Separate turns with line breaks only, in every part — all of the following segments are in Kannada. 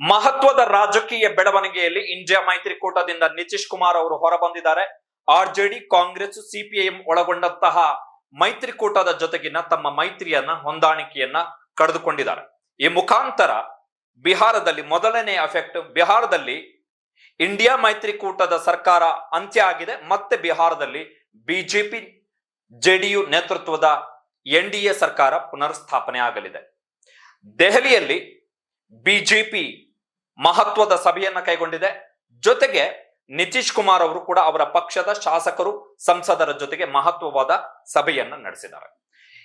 ಮಹತ್ವದ ರಾಜಕೀಯ ಬೆಳವಣಿಗೆಯಲ್ಲಿ ಇಂಡಿಯಾ ಮೈತ್ರಿಕೂಟದಿಂದ ನಿತೀಶ್ ಕುಮಾರ್ ಅವರು ಹೊರಬಂದಿದ್ದಾರೆ. ಆರ್ಜೆಡಿ ಕಾಂಗ್ರೆಸ್ ಸಿಪಿಐಎಂ ಒಳಗೊಂಡಂತಹ ಮೈತ್ರಿಕೂಟದ ಜೊತೆಗಿನ ತಮ್ಮ ಮೈತ್ರಿಯನ್ನ, ಹೊಂದಾಣಿಕೆಯನ್ನ ಕಳೆದುಕೊಂಡಿದ್ದಾರೆ. ಈ ಮುಖಾಂತರ ಬಿಹಾರದಲ್ಲಿ ಮೊದಲನೇ ಎಫೆಕ್ಟ್, ಬಿಹಾರದಲ್ಲಿ ಇಂಡಿಯಾ ಮೈತ್ರಿಕೂಟದ ಸರ್ಕಾರ ಅಂತ್ಯ ಆಗಿದೆ. ಮತ್ತೆ ಬಿಹಾರದಲ್ಲಿ ಬಿಜೆಪಿ ಜೆಡಿಯು ನೇತೃತ್ವದ ಎನ್ ಡಿ ಸರ್ಕಾರ ಪುನರ್ಸ್ಥಾಪನೆ ಆಗಲಿದೆ. ದೆಹಲಿಯಲ್ಲಿ ಬಿಜೆಪಿ ಮಹತ್ವದ ಸಭೆಯನ್ನ ಕೈಗೊಂಡಿದೆ. ಜೊತೆಗೆ ನಿತೀಶ್ ಕುಮಾರ್ ಅವರು ಕೂಡ ಅವರ ಪಕ್ಷದ ಶಾಸಕರು ಸಂಸದರ ಜೊತೆಗೆ ಮಹತ್ವವಾದ ಸಭೆಯನ್ನ ನಡೆಸಿದ್ದಾರೆ.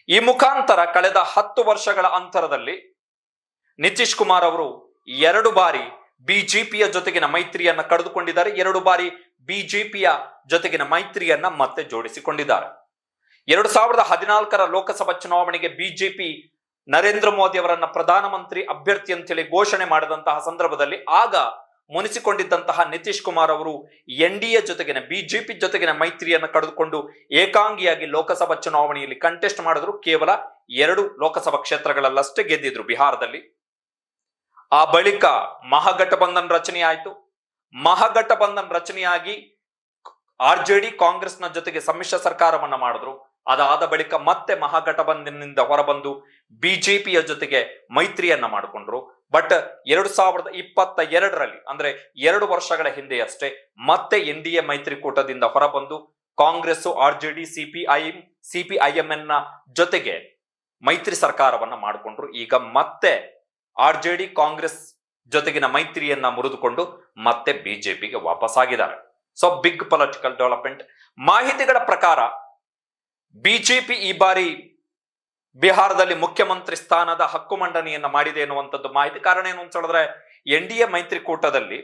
ಈ ಮುಖಾಂತರ ಕಳೆದ ಹತ್ತು ವರ್ಷಗಳ ಅಂತರದಲ್ಲಿ ನಿತೀಶ್ ಕುಮಾರ್ ಅವರು ಎರಡು ಬಾರಿ ಬಿಜೆಪಿಯ ಜೊತೆಗಿನ ಮೈತ್ರಿಯನ್ನ ಕಳೆದುಕೊಂಡಿದ್ದಾರೆ. ಎರಡು ಬಾರಿ ಬಿಜೆಪಿಯ ಜೊತೆಗಿನ ಮೈತ್ರಿಯನ್ನ ಮತ್ತೆ ಜೋಡಿಸಿಕೊಂಡಿದ್ದಾರೆ. ಎರಡು ಸಾವಿರದ ಹದಿನಾಲ್ಕರ ಲೋಕಸಭಾ ಚುನಾವಣೆಗೆ ಬಿಜೆಪಿ ನರೇಂದ್ರ ಮೋದಿ ಅವರನ್ನ ಪ್ರಧಾನಮಂತ್ರಿ ಅಭ್ಯರ್ಥಿ ಅಂತೇಳಿ ಘೋಷಣೆ ಮಾಡಿದಂತಹ ಸಂದರ್ಭದಲ್ಲಿ ಆಗ ಮುನಿಸಿಕೊಂಡಿದ್ದಂತಹ ನಿತೀಶ್ ಕುಮಾರ್ ಅವರು ಎನ್ ಡಿ ಎ ಜೊತೆಗಿನ ಬಿಜೆಪಿ ಜೊತೆಗಿನ ಮೈತ್ರಿಯನ್ನು ಕಳೆದುಕೊಂಡು ಏಕಾಂಗಿಯಾಗಿ ಲೋಕಸಭಾ ಚುನಾವಣೆಯಲ್ಲಿ ಕಂಟೆಸ್ಟ್ ಮಾಡಿದ್ರು. ಕೇವಲ ಎರಡು ಲೋಕಸಭಾ ಕ್ಷೇತ್ರಗಳಲ್ಲಷ್ಟೇ ಗೆದ್ದಿದ್ರು ಬಿಹಾರದಲ್ಲಿ. ಆ ಬಳಿಕ ಮಹಾಗಠಬಂಧನ್ ರಚನೆ ಆಯಿತು. ಮಹಾಗಠಬಂಧನ್ ರಚನೆಯಾಗಿ ಆರ್ ಜೆ ಡಿ ಕಾಂಗ್ರೆಸ್ನ ಜೊತೆಗೆ ಸಮ್ಮಿಶ್ರ ಸರ್ಕಾರವನ್ನ ಮಾಡಿದ್ರು. ಅದಾದ ಬಳಿಕ ಮತ್ತೆ ಮಹಾಗಠಬಂಧನ್ನಿಂದ ಹೊರಬಂದು ಬಿಜೆಪಿಯ ಜೊತೆಗೆ ಮೈತ್ರಿಯನ್ನ ಮಾಡಿಕೊಂಡ್ರು. ಬಟ್ ಎರಡು ಸಾವಿರದ ಇಪ್ಪತ್ತ ಎರಡರಲ್ಲಿ, ಅಂದ್ರೆ ಎರಡು ವರ್ಷಗಳ ಹಿಂದೆ ಅಷ್ಟೇ ಮತ್ತೆ ಎನ್ ಡಿ ಎ ಮೈತ್ರಿಕೂಟದಿಂದ ಹೊರಬಂದು Congress, R J D CPIM ಸಿಪಿಐಎಂಎನ್ನ ಜೊತೆಗೆ ಮೈತ್ರಿ ಸರ್ಕಾರವನ್ನ ಮಾಡಿಕೊಂಡ್ರು. ಈಗ ಮತ್ತೆ ಆರ್ ಜೆ ಡಿ, ಕಾಂಗ್ರೆಸ್ ಜೊತೆಗಿನ ಮೈತ್ರಿಯನ್ನ ಮುರಿದುಕೊಂಡು ಮತ್ತೆ ಬಿಜೆಪಿಗೆ ವಾಪಸ್ ಆಗಿದ್ದಾರೆ ಸೊ ಬಿಗ್ ಪೊಲಿಟಿಕಲ್ ಡೆವಲಪ್ಮೆಂಟ್ ಮಾಹಿತಿಗಳ ಪ್ರಕಾರ ಬಿಜೆಪಿ ಈ ಬಾರಿ ಬಿಹಾರದಲ್ಲಿ ಮುಖ್ಯಮಂತ್ರಿ ಸ್ಥಾನದ ಹಕ್ಕು ಮಂಡನೆಯನ್ನ ಮಾಡಿದೆ ಎನ್ನುವಂಥದ್ದು ಮಾಹಿತಿ. ಕಾರಣ ಏನು ಅಂತ ಹೇಳಿದ್ರೆ, ಎನ್ ಡಿ ಎ ಮೈತ್ರಿಕೂಟದಲ್ಲಿ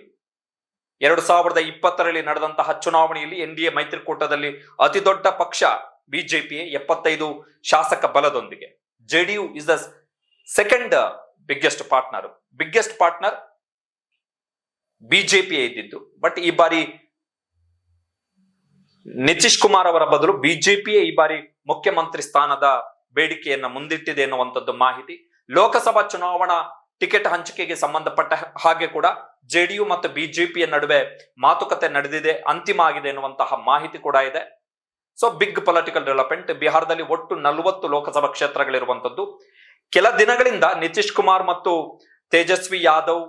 ಎರಡು ಸಾವಿರದ ಇಪ್ಪತ್ತರಲ್ಲಿ ನಡೆದಂತಹ ಚುನಾವಣೆಯಲ್ಲಿ ಎನ್ ಡಿ ಎ ಮೈತ್ರಿಕೂಟದಲ್ಲಿ ಅತಿ ದೊಡ್ಡ ಪಕ್ಷ ಬಿಜೆಪಿ ಎಪ್ಪತ್ತೈದು ಶಾಸಕ ಬಲದೊಂದಿಗೆ. J D U is the second biggest partner biggest partner BJP ಇದ್ದಿದ್ದು. ಬಟ್ ಈ ಬಾರಿ ನಿತೀಶ್ ಕುಮಾರ್ ಅವರ ಬದಲು ಬಿಜೆಪಿಯೇ ಈ ಬಾರಿ ಮುಖ್ಯಮಂತ್ರಿ ಸ್ಥಾನದ ಬೇಡಿಕೆಯನ್ನ ಮುಂದಿಟ್ಟಿದೆ ಎನ್ನುವಂಥದ್ದು ಮಾಹಿತಿ. ಲೋಕಸಭಾ ಚುನಾವಣಾ ಟಿಕೆಟ್ ಹಂಚಿಕೆಗೆ ಸಂಬಂಧಪಟ್ಟ ಹಾಗೆ ಕೂಡ ಜೆಡಿಯು ಮತ್ತು ಬಿಜೆಪಿಯ ನಡುವೆ ಮಾತುಕತೆ ನಡೆದಿದೆ, ಅಂತಿಮ ಆಗಿದೆ ಎನ್ನುವಂತಹ ಮಾಹಿತಿ ಕೂಡ ಇದೆ. ಸೊ ಬಿಗ್ ಪೊಲಿಟಿಕಲ್ ಡೆವಲಪ್ಮೆಂಟ್ ಬಿಹಾರದಲ್ಲಿ ಒಟ್ಟು ನಲವತ್ತು ಲೋಕಸಭಾ ಕ್ಷೇತ್ರಗಳಿರುವಂತದ್ದು ಕೆಲ ದಿನಗಳಿಂದ ನಿತೀಶ್ ಕುಮಾರ್ ಮತ್ತು ತೇಜಸ್ವಿ ಯಾದವ್,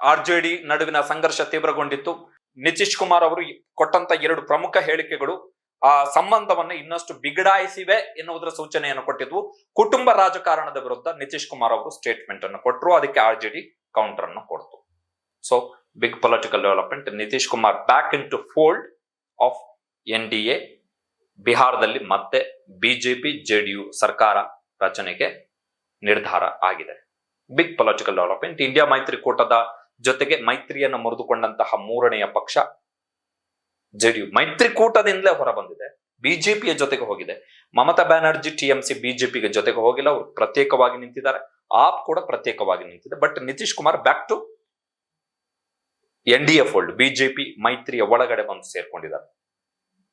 ಆರ್ ನಡುವಿನ ಸಂಘರ್ಷ ತೀವ್ರಗೊಂಡಿತ್ತು. ನಿತೀಶ್ ಕುಮಾರ್ ಅವರು ಕೊಟ್ಟಂತ ಎರಡು ಪ್ರಮುಖ ಹೇಳಿಕೆಗಳು ಆ ಸಂಬಂಧವನ್ನು ಇನ್ನಷ್ಟು ಬಿಗಡಾಯಿಸಿವೆ ಎನ್ನುವುದರ ಸೂಚನೆಯನ್ನು ಕೊಟ್ಟಿದ್ವು. ಕುಟುಂಬ ರಾಜಕಾರಣದ ವಿರುದ್ಧ ನಿತೀಶ್ ಕುಮಾರ್ ಅವರು ಸ್ಟೇಟ್ಮೆಂಟ್ ಅನ್ನು ಕೊಟ್ಟರು ಅದಕ್ಕೆ ಆರ್ ಜೆ ಡಿ ಕೌಂಟರ್ ಅನ್ನು ಕೊಡ್ತು. So big political development Nitish Kumar back into fold of N D A ಬಿಹಾರದಲ್ಲಿ ಮತ್ತೆ ಬಿಜೆಪಿ ಜೆಡಿಯು ಸರ್ಕಾರ ರಚನೆಗೆ ನಿರ್ಧಾರ ಆಗಿದೆ. ಬಿಗ್ ಪೊಲಿಟಿಕಲ್ ಡೆವಲಪ್ಮೆಂಟ್ ಇಂಡಿಯಾ ಮೈತ್ರಿಕೂಟದ ಜೊತೆಗೆ ಮೈತ್ರಿಯನ್ನು ಮುರಿದುಕೊಂಡಂತಹ ಮೂರನೆಯ ಪಕ್ಷ ಜೆಡಿಯು. ಮೈತ್ರಿಕೂಟದಿಂದಲೇ ಹೊರಬಂದಿದೆ ಬಿಜೆಪಿಯ ಜೊತೆಗೆ ಹೋಗಿದೆ. ಮಮತಾ ಬ್ಯಾನರ್ಜಿ ಟಿಎಂಸಿ ಬಿಜೆಪಿಗೆ ಜೊತೆಗೆ ಹೋಗಿಲ್ಲ. ಅವರು ಪ್ರತ್ಯೇಕವಾಗಿ ನಿಂತಿದ್ದಾರೆ. ಆಪ್ ಕೂಡ ಪ್ರತ್ಯೇಕವಾಗಿ ನಿಂತಿದೆ. But Nitish Kumar back to N D fold BJP ಮೈತ್ರಿಯ ಒಳಗಡೆ ಬಂದು ಸೇರ್ಕೊಂಡಿದ್ದಾರೆ.